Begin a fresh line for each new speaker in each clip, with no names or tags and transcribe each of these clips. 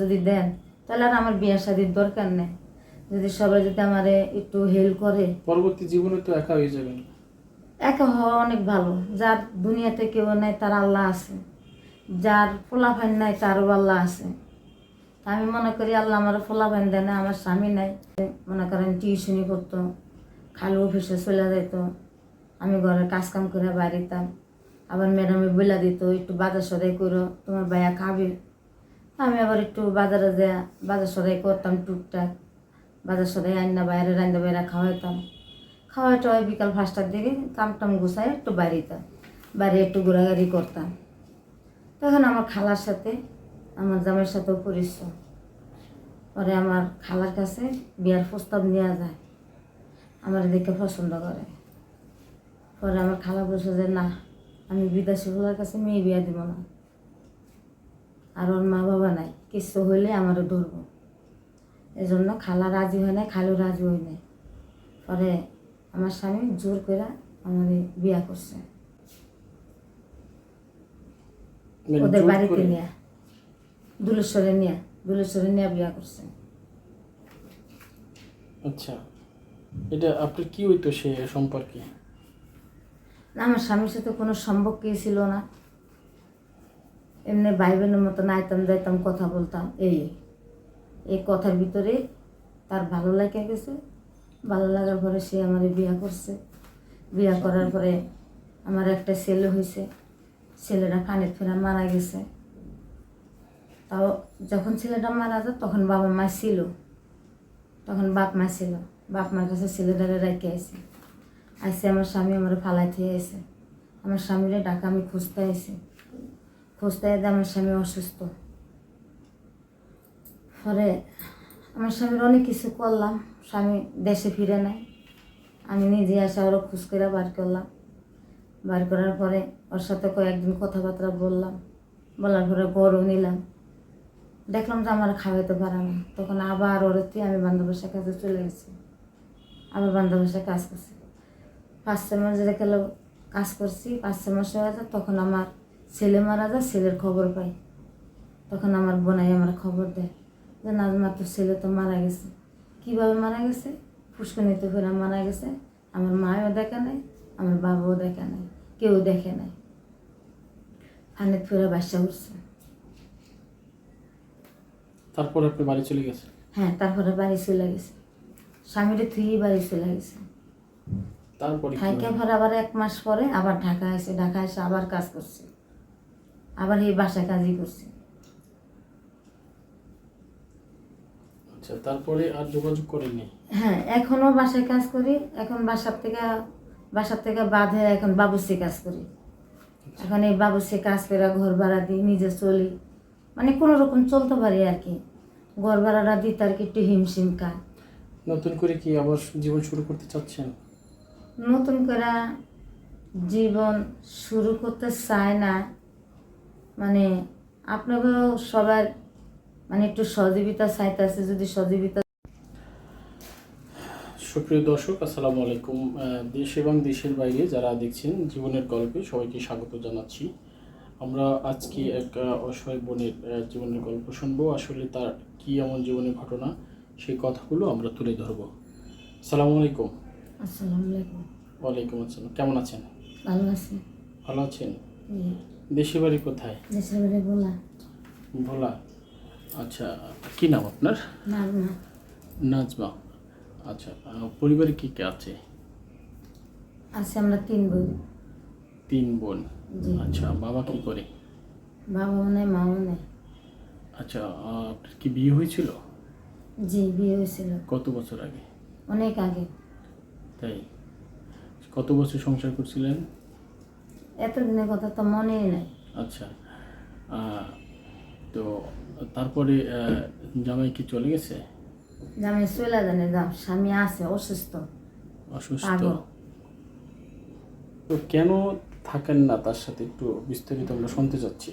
যদি দেন তাহলে আর আমার বিয়ে শাদির দরকার নেই। যদি সবাই যদি আমার একটু হেল্প করে।
পরবর্তী জীবনে তো একা হয়ে যাবেন।
একা হওয়া অনেক ভালো। যার দুনিয়াতে কেউ নাই তার আল্লাহ আছে। যার ফোলাফাইন নাই তারও আল্লাহ আছে। আমি মনে করি আল্লাহ আমার ফোলাফাইন দেয় না আমার স্বামী নাই। মনে করেন টিউশনি করতো খালু অফিসে চলে যেত আমি ঘরে কাজ কাম করে বাড়িতাম আবার ম্যাডামে বলে দিত একটু বাজার সদাই করো তোমার ভাইয়া খাবে। আমি আবার একটু বাজারে যা বাজার সদাই করতাম টুকটাক। বাজার সদাই আইনা বাইরে রান্না বাইরে খাওয়াইতাম। খাওয়া টাওয়া বিকাল পাঁচটার দিকে কাম টাম গুছাই একটু বাড়িতাম বাড়ি একটু ঘোরাঘুরি করতাম। তখন আমার খালার সাথে, আমার জামাইয়ের সাথেও পরিচয়। পরে আমার খালার কাছে বিয়ার প্রস্তাব নেওয়া যায়। আমার দেখে পছন্দ করে। পরে আমার খালা বলছে যে, না, আমি বিদেশি কাছে মেয়ে বিয়া দিব না। আর ওর মা বাবা নাই কিছু হইলে আমারও ধরবো। এই জন্য খালা রাজি হয় নাই খালু রাজি হয় নাই। পরে আমার স্বামী জোর করে আমার বিয়া করছে।
মানে
ওদের বাড়িতে? নিয়ে দুলেশ্বরে নিয়ে দুলেশ্বরে নিয়ে বিয়া করছে।
আচ্ছা এটা আপনি কি হইতো সে সম্পর্কে?
না, আমার স্বামীর সাথে কোনো সম্পর্কই ছিল না। এমনি ভাই বোনের মতো নাইতাম যাইতাম, কথা বলতাম, এই এই কথার ভিতরে তার ভালো লাগে গেছে। ভালো লাগার পরে সে আমার বিয়া করছে। বিয়া করার পরে আমার একটা ছেলে হয়েছে ছেলেটা পানির ফেরা মারা গেছে। তাও যখন ছেলেটা মারা যায়, তখন বাবা মা ছিল। তখন বাপ মা ছিল। বাপ মার কাছে ছেলেটারে রেখে আসে আইসে আমার স্বামী আমার ফালাই থেকে আইসে আমার স্বামীরে ডাকা আমি খুঁজতে আইসি এসে আমার স্বামী অসুস্থ। পরে আমার স্বামীর অনেক কিছু করলাম, স্বামী দেশে ফিরে নাই। আমি নিজে আসে ওরা খুঁজ করে বার করলাম। বার করার পরে ওর সাথে কয়েকদিন কথাবার্তা বললাম, বলার পরে গরু নিলাম। দেখলাম যে আমার খাওয়াইতে পারে না। তখন আবার ওর তুই আমি বান্ধবের কাছে চলে গেছি। আবার বান্ধবের কাজ করছি। পাঁচ ছয় মাস রেখে কাজ করছি, পাঁচ ছয় মাস হয়ে তখন আমার ছেলে মারা যায় ছেলের খবর পাই। তখন আমার বোনাই আমার খবর দেয় যে নাজমা তোর ছেলে তো মারা গেছে। কীভাবে মারা গেছে? পুষ্কনিতে ফেরা মারা গেছে। আমার মায়ও দেখে নাই আমার বাবাও দেখে নাই কেউ দেখে নাই। ফানের ফেরা বাসা উঠছে।
তারপর আপনি বাড়ি চলে গেছে?
হ্যাঁ তারপরে বাড়ি চলে গেছে। স্বামীরে থুই বাড়ি চলে গেছে।
তারপরে
থাইকে? পরে আবার এক মাস পরে আবার ঢাকা এসে ঢাকা এসে আবার কাজ করছে। আবার এই বাসায় কাজই করছে।
আচ্ছা তারপরে আর যোগাযোগ করেননি?
হ্যাঁ এখনও বাসায় কাজ করি এখন বাসার থেকে বাসার থেকে বাঁধে এখন বাবুসি কাজ করি। এখন এই বাবুসি কাজ করে ঘর ভাড়া দিই নিজে চলি। মানে কোনো রকম চলতে পারি আর কি। ঘর ভাড়াটা দিতে আর কি একটু হিমশিম খায়।
নতুন করে কি আবার জীবন শুরু করতে চাচ্ছেন?
নতুন করে জীবন শুরু করতে চায় না। মানে আপনাকেও সবার মানে একটু সহযোগিতা চাইতেছে যদি সহযোগিতা
সুপ্রিয় দর্শক আসসালামু আলাইকুম। দেশ এবং দেশের বাইরে যারা দেখছেন জীবনের গল্পে সবাইকে স্বাগত জানাচ্ছি। আমরা আজকে এক অসহায় বোনের জীবনের গল্প শুনব। আসলে তার কি এমন জীবনের ঘটনা সেই কথাগুলো আমরা তুলে ধরবো। আসসালামু আলাইকুম।
আসসালামু আলাইকুম।
ওয়ালাইকুম আসসালাম। কেমন আছেন?
ভালো আছি।
ভালো আছেন। দেশের বাড়ি কোথায়?
দেশের বাড়ি বলা
ভোলা। আচ্ছা কি নাম আপনার?
না না
নাজমা। আচ্ছা পরিবারে কি কে আছে?
আছে আমরা তিন বোন।
তিন বোন। আচ্ছা বাবা কি করে?
বাবাও নেই মাও নেই
আচ্ছা আপনার কি বিয়ে হয়েছিল?
জি বিয়ে হয়েছিল।
কত বছর আগে?
অনেক আগে।
তাই। কত বছর সংসার করছিলেন?
এতদিনের কথা তো মনেই নাই।
আচ্ছা তো তারপরে জামাই কি চলে গেছে?
আমি চলে জানি যাম স্বামী আছে অসুস্থ
অসুস্থ। তো কেন থাকেন না তার সাথে? একটু বিস্তারিত আমরা শুনতে চাচ্ছি।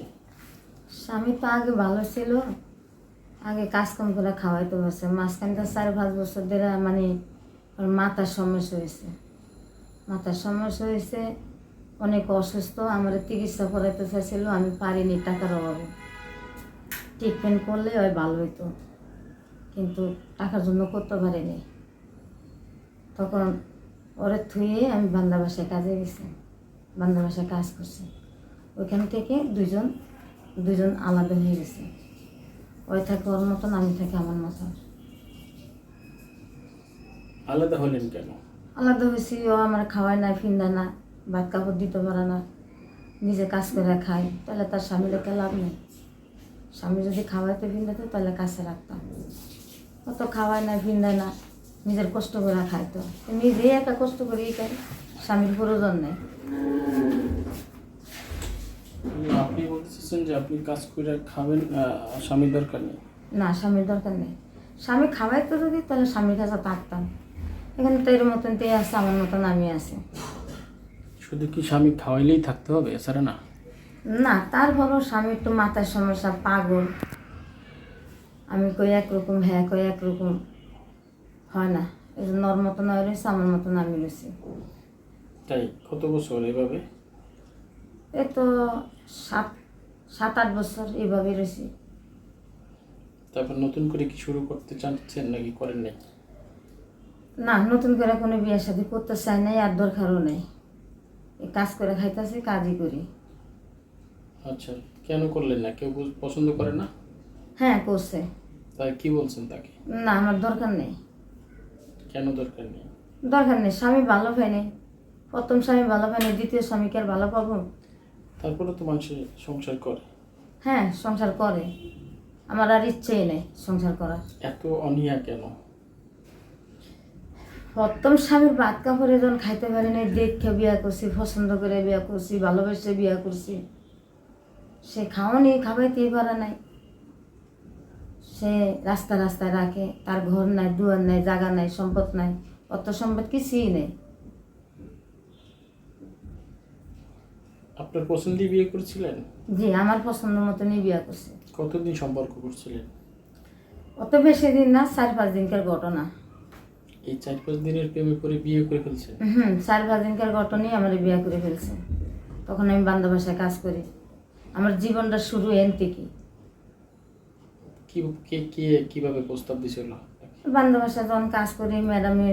স্বামী তো আগে ভালো ছিল আগে কাজকাম করে খাওয়াইতে পারছে। মাঝখানটা চার পাঁচ বছর ধরে মানে ওর মাথার সমস্যা হয়েছে। মাথার সমস্যা হয়েছে অনেক অসুস্থ আমার চিকিৎসা করাইতে চাইছিল আমি পারিনি টাকার অভাবে। ট্রিটমেন্ট করলে ওই ভালো হইতো। কিন্তু টাকার জন্য করতে পারিনি। তখন ওরে থুয়ে আমি বান্দা বাসায় কাজে গেছি বান্দা বাসায় কাজ করছি। ওইখান থেকে দুইজন দুইজন আলাদা হয়ে গেছে। ওই থাকে ওর মতন আমি থাকি আমার মতন।
আলাদা হলেন কেন?
আলাদা হয়েছি ও আমার খাওয়ায় না ফিন্দায় না ভাত কাপড় দিতে পারে না নিজে কাজ করে খায় তাহলে তার স্বামী রেখে লাভ নেই। স্বামী যদি খাওয়াইতে ফিন্দাতে তাহলে কাছে রাখতাম। অত খাওয়ায় না ফিন্দায় না নিজের কষ্ট করে খাইতো। নিজেই একা কষ্ট করেই খাই স্বামীর প্রয়োজন নেই।
আপনি বলতে চাচ্ছেন যে আপনি কাজ করে খাবেন স্বামীর দরকার নেই।
না স্বামীর দরকার নেই। স্বামী খাওয়াইতো যদি তাহলে স্বামীর কাছে থাকতাম। এখানে তো এর মতন তে আছে আমার মতন আমি আছি।
শুধু কি স্বামী খাওয়াইলেই থাকতে হবে? এছাড়া না।
না তার বড় স্বামীর তো মাথার সমস্যা পাগল। আমি কই একরকম হ্যাঁ কই একরকম। হয় না এই জন্য ওর মতন রয়েছে আমার মতন আমি রয়েছি।
তাই কত বছর এভাবে?
এ তো সাত সাত আট বছর এইভাবে রয়েছি।
তারপর নতুন করে কি শুরু করতে চাচ্ছেন নাকি করেন নাই?
না নতুন করে কোনো বিয়ে শাদি করতে চাই নাই আর দরকারও নেই। কাজ করে খাইতেছি কাজই করি।
আচ্ছা কেন করলেন না? কেউ পছন্দ করে না?
হ্যাঁ করছে।
তাই কি বলছেন তাকে?
না আমার দরকার নেই।
কেন দরকার নেই?
দরকার নেই স্বামী ভালো পায়নি প্রথম স্বামী ভালো পায়নি দ্বিতীয় স্বামীকে আর ভালো পাবো?
তারপরে তো মানুষ সংসার করে।
হ্যাঁ সংসার করে। আমার আর ইচ্ছেই নেই সংসার করার।
এত অনিয়া কেন?
প্রথম স্বামীর ভাত কাপড় যখন খাইতে পারি নাই দেখে বিয়া করছি পছন্দ করে বিয়া করছি ভালোবেসে বিয়া করছি। সে খাওয়ানি খাবাইতেই পারে নাই। সে রাস্তা রাস্তায় রাখে তার ঘর নাই দুয়ার নাই জায়গা নাই সম্পদ নাই অত সম্পদ কিছুই নেই।
আপনার পছন্দেই বিয়ে করেছিলেন?
জি আমার পছন্দ মতনই বিয়া করছে।
কতদিন সম্পর্ক করছিলেন?
অত বেশি দিন না চার পাঁচ দিনকার ঘটনা।
এই চার পাঁচ দিনের প্রেমে পরে বিয়ে করে ফেলছে।
হুম চার পাঁচ দিনকার ঘটনাই আমার বিয়ে করে ফেলছে। তখন আমি বান্দা বাসায় কাজ করি। আমার জীবনটা শুরু এন থেকে
কি কে কে কীভাবে প্রস্তাব দিছিল
বান্দা বাসায় যখন কাজ করি ম্যাডামে